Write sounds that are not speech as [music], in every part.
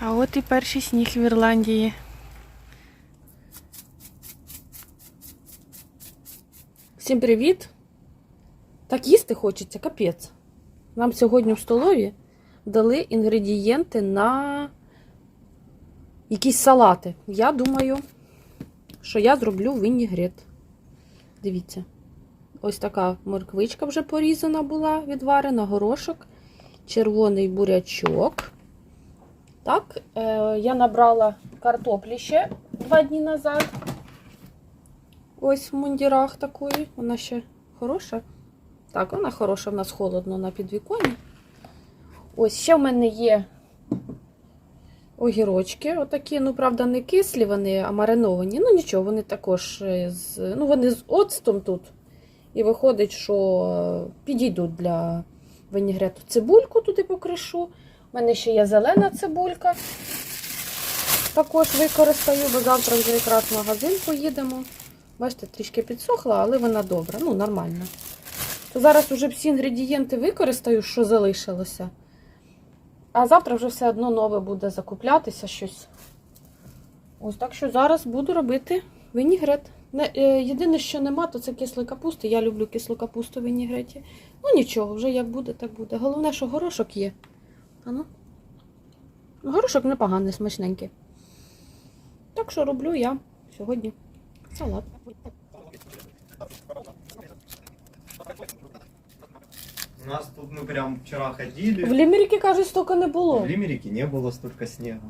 А от і перший сніг в Ірландії. Всім привіт! Так їсти хочеться, капець. Нам сьогодні в столові дали інгредієнти на якісь салати. Я думаю, що я зроблю вінігрет. Дивіться. Ось така морквичка вже порізана була, відварена, горошок, червоний бурячок. Так, е, я набрала картоплі ще два дні назад. Ось в мундірах такої. Вона ще хороша. Так, вона хороша, в нас холодно на підвіконні. Ось ще в мене є огірочки. Отакі, ну, правда, не кислі, вони, а мариновані. Ну, нічого, вони також з, ну, вони з оцтом тут. І виходить, що е, підійдуть для винігрету. Цибульку туди покришу. У мене ще є зелена цибулька. Також використаю, бо завтра вже якраз в магазин поїдемо. Бачите, трішки підсохла, але вона добра, ну, нормальна. То зараз вже всі інгредієнти використаю, що залишилося. А завтра вже все одно нове буде закуплятися щось. Ось так що зараз буду робити винігрет. Е, єдине, що нема, то це кислої капусти. Я люблю кислу капусту в вінігреті. Ну нічого, вже як буде, так буде. Головне, що горошок є. А ну. Горошок непоганий, смачненький. Так що роблю я сьогодні салат. У нас тут мы прям вчера В ходили. Лімеріки, кажуть, стільки не було. В Лимерике не было столько снега.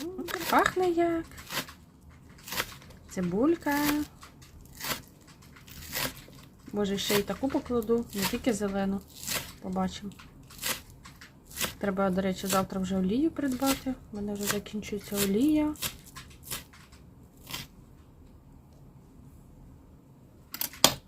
М, Пахне як. Цибулька. Може, ще й таку покладу, не тільки зелену. Побачимо. Треба, до речі, завтра вже олію придбати. У мене вже закінчується олія.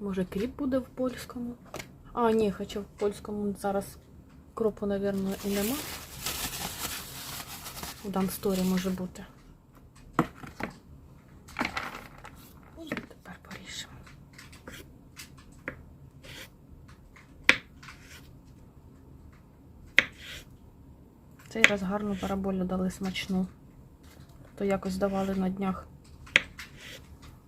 Може, кріп буде в польському. А, ні, хоча в польському зараз кропу, мабуть, і нема. У Дамсторі може бути. Тепер поріжемо. Цей раз гарну бараболю дали смачну. То якось давали на днях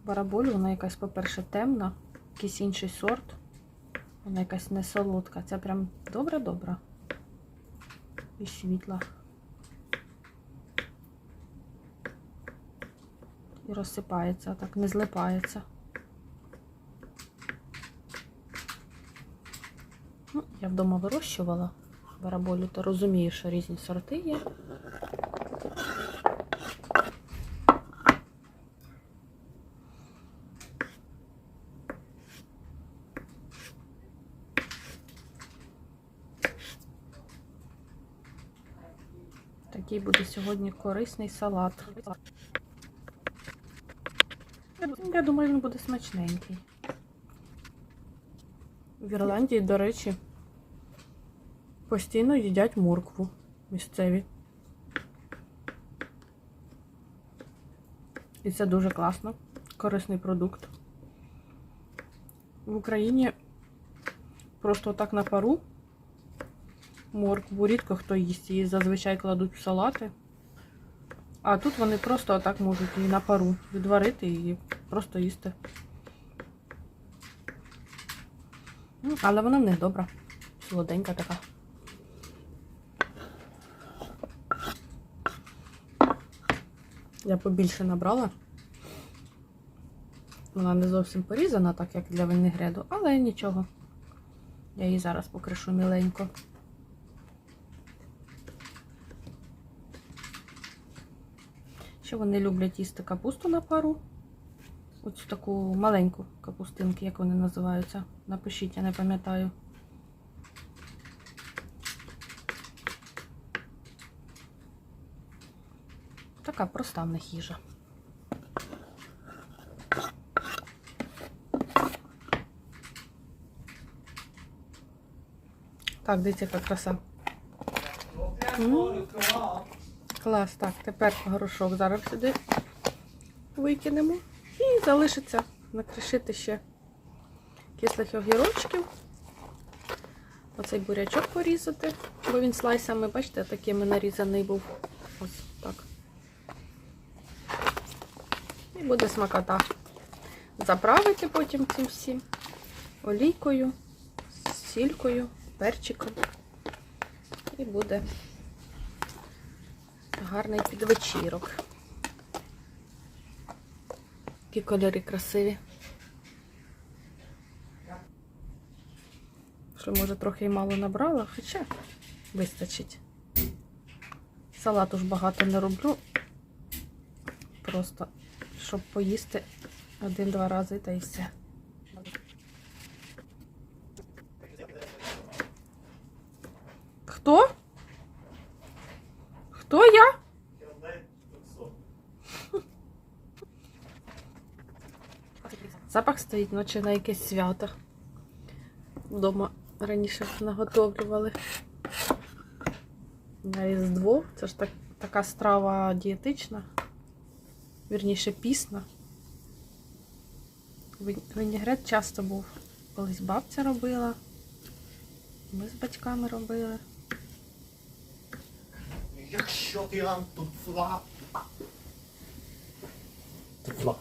бараболю, вона якась, по-перше, темна, якийсь інший сорт. Вона якась не солодка. Це прям добра-добра. І світла. і розсипається, так не злипається. Ну, я вдома вирощувала бараболю, то розумію, що різні сорти є. Такий буде сьогодні корисний салат. Я думаю, він буде смачненький. В Ірландії, до речі, постійно їдять моркву місцеві. І це дуже класно, корисний продукт. В Україні просто так на пару моркву рідко хто їсть, її зазвичай кладуть в салати. А тут вони просто отак можуть її на пару відварити і просто їсти. Ну, але вона в них добра. Солоденька така. Я побільше набрала. Вона не зовсім порізана, так як для винегреду, але нічого. Я її зараз покришу міленько. Ще вони люблять їсти капусту на пару. Ось таку маленьку капустинку, як вони називаються. Напишіть, я не пам'ятаю. Така проста в них їжа. Так, дивіться, яка краса. М. Клас, так, тепер горошок зараз сюди викинемо. І залишиться накришити ще кислих огірочків. Оцей бурячок порізати, бо він слайсами, бачите, такими нарізаний був. Ось так. І буде смакота. Заправити потім цим всім олійкою, сількою, перчиком. І буде гарний підвечірок. Які кольори красиві. Що, може, трохи й мало набрала, хоча вистачить. Салату ж багато не роблю. Просто, щоб поїсти один-два рази та й все. Хто? Хто я? Запах стоїть, наче на якесь свято. Вдома раніше наготовлювали. На Різдво. Це ж так, така страва дієтична. Вірніше пісна. Вин- Вінігрет часто був. Колись бабця робила. Ми з батьками робили. Якщо ти антуфла. Туфла.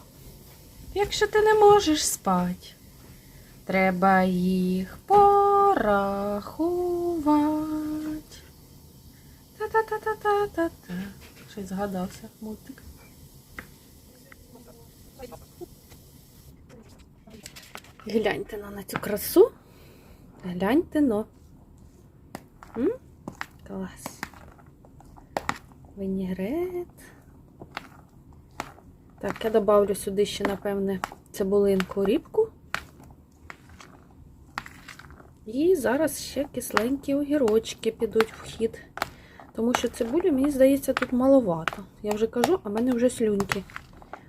Якщо ти не можеш спати, треба їх порахувати. Та-та-та-та-та-та-та. Щось згадався мультик. Гляньте на, на цю красу. Гляньте но. М? Клас. Вінігрет. Так, я добавлю сюди ще, напевне, цибулинку рібку. І зараз ще кисленькі огірочки підуть в хід. Тому що цибулі, мені здається, тут маловато. Я вже кажу, а в мене вже слюньки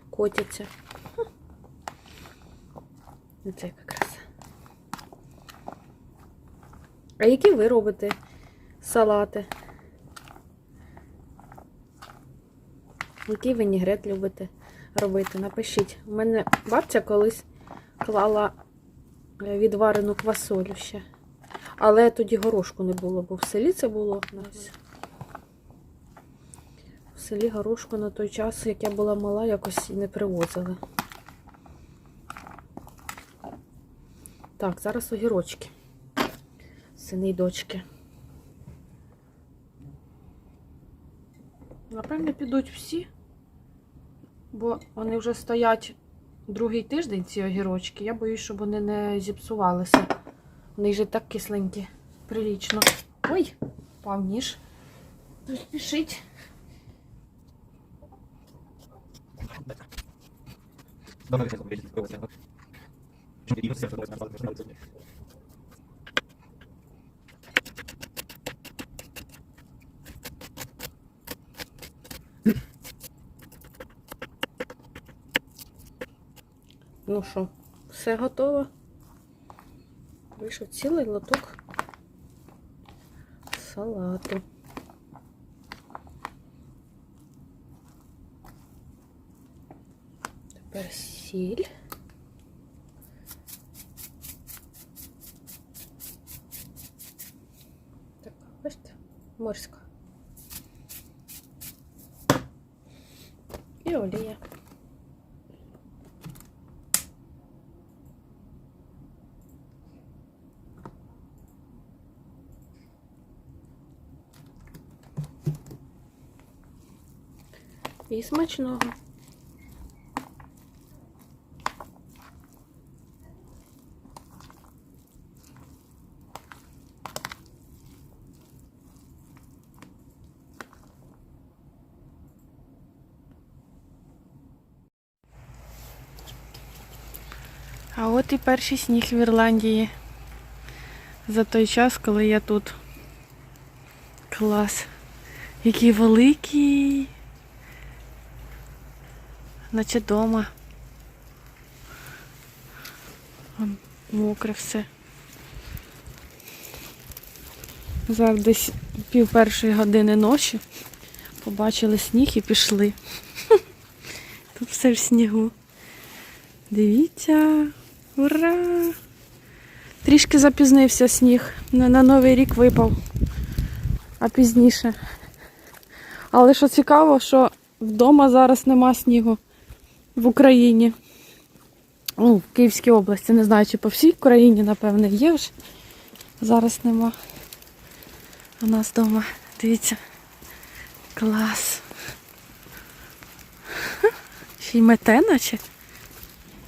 котяться. Оце яка краса. А які ви робите салати? Який вінігрет любите робити? Напишіть. У мене бабця колись клала е, відварену квасолю ще. Але тоді горошку не було, бо в селі це було. Ось. В селі горошку на той час, як я була мала, якось не привозили. Так, зараз огірочки. Сини й дочки. Напевно, підуть всі, бо вони вже стоять другий тиждень, ці огірочки. Я боюсь, щоб вони не зіпсувалися. Вони вже так кисленькі. Прилічно. Ой, впав ніж. Не спішить. Ну що, все готово. Вийшов цілий лоток салату. Тепер сіль. бачите, морська. І олія. І смачного. А от і перший сніг в Ірландії. За той час, коли я тут. Клас. Який великий. Наче дома. Мокре все. Зараз десь пів першої години ночі. Побачили сніг і пішли. [laughs] Тут все в снігу. Дивіться. Ура! Трішки запізнився сніг. На Новий рік випав, а пізніше. Але що цікаво, що вдома зараз нема снігу в Україні. Ну, в Київській області. Не знаю, чи по всій Україні, напевне, є вже. Зараз нема. У нас вдома, дивіться, клас. Ще й мете, наче.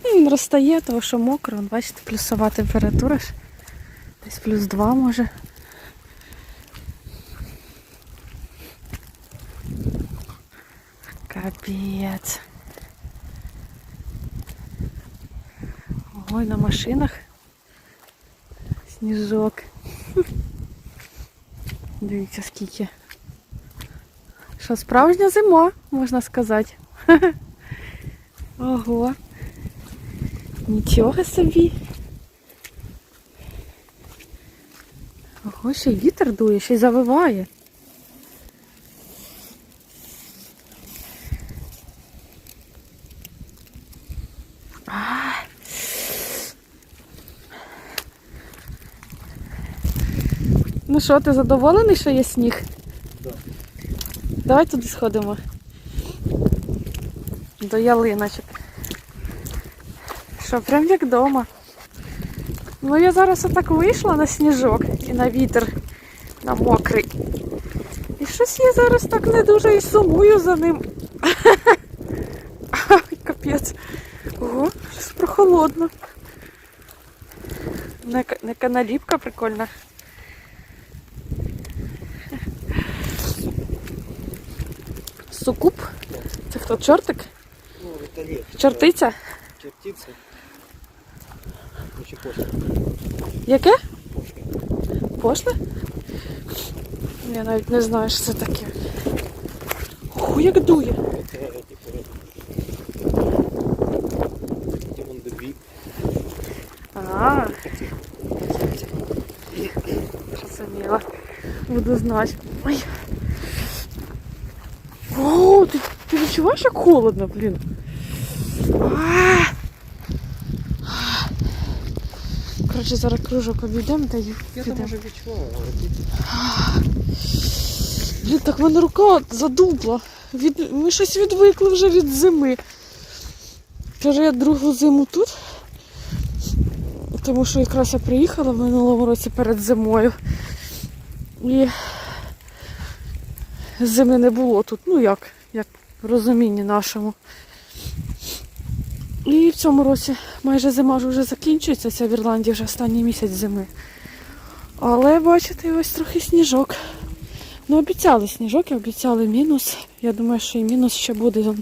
Ну, він розтає, тому що мокро. Вон, Бачите, плюсова температура ж. Десь плюс 2 може. Капець. Ой, на машинах. Сніжок. [laughs] Дивіться скільки. Що справжня зима, можна сказати. [laughs] Ого. Нічого собі. Ого, ще й вітер дує, ще й завиває. А. Ну що, ти задоволений, що є сніг? Да. Давай туди сходимо. До ялиночок. Що, прям як вдома. Ну я зараз отак вийшла на сніжок і на вітер, на мокрий. І щось я зараз так не дуже і сумую за ним. [laughs] Ай, капець. Ого, щось прохолодно. Не, не наліпка прикольна. Сукуп? Це хто, чортик? Ну, лет. Чортиця? Чертица. Очень пошло. Яке? Пошло. Пошле? Я навіть не знаю, що це таке. Ого, як дує. Это эти поряд. Демон Дебик. А, зрозуміла. Буду знати. Ой. О, ти, ти відчуваєш, як холодно, блін. А! Коротше, зараз кружок обійдемо та й Я там уже відчував, [gasps] Блін, так в мене рука задубла. Від... Ми щось відвикли вже від зими. Каже, я другу зиму тут. Тому що якраз я приїхала в минулому році перед зимою. І зими не було тут. Ну як, як в розумінні нашому. І в цьому році майже зима вже закінчується, ця в Ірландії вже останній місяць зими. Але бачите, ось трохи сніжок. Ну, обіцяли сніжок і обіцяли мінус. Я думаю, що і мінус ще буде.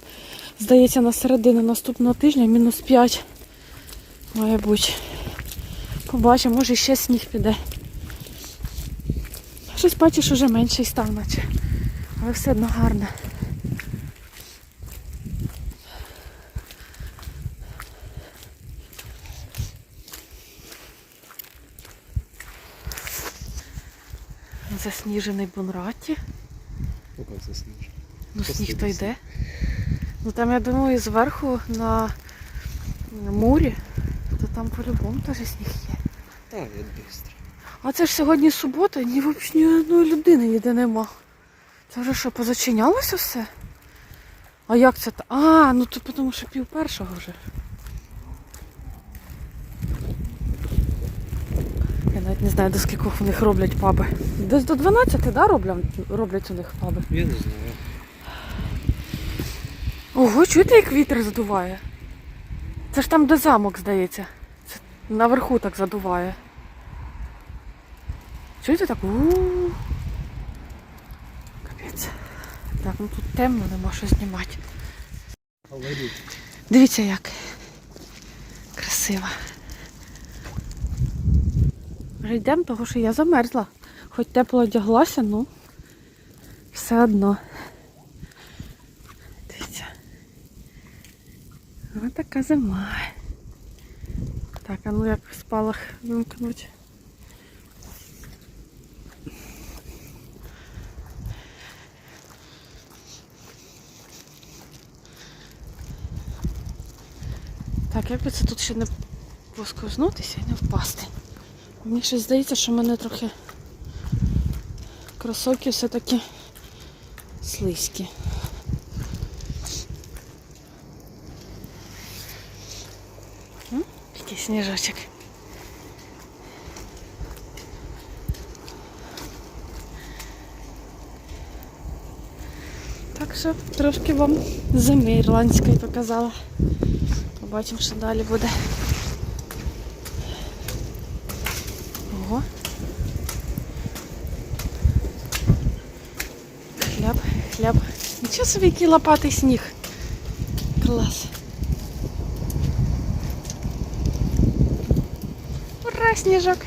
Здається, на середину наступного тижня мінус 5 має бути. Побачимо, може ще сніг піде. Щось бачиш, уже менший став, наче. Але все одно гарне. Засніжений Бунраті. Ну заснешь? Ну, сніг то йде. Ну там, я думаю, зверху на мурі, то там по-любому теж сніг є. Да, я быстро. А це ж сьогодні субота, ні взагалі ні одної людини ніде нема. Це вже що, позачинялося все? А як це? А, ну то тому що пів першого вже. Навіть не знаю, до скількох у них роблять паби. Десь до 12, да, роблять, роблять у них паби. Я не знаю. Ого, чуєте, як вітер задуває? Це ж там, де замок, здається. Це наверху так задуває. Чуєте так? У-у-у. Капець. Так, ну тут темно, нема що знімати. Дивіться як. Красиво. Прийдемо, тому що я замерзла. Хоч тепло одяглася, ну все одно. Дивіться. Ось така зима. Так, а ну як в спалах вимкнуть. Так, як би це тут ще не поскознутися і не впасти. Мені щось здається, що мене трохи кросовки все-таки слизькі. Який сніжочок. Так що трошки вам зими ірландської показала. Побачимо, що далі буде. Ого. Хляб. Нічого собі який лопатий сніг. Клас. Ура, сніжок.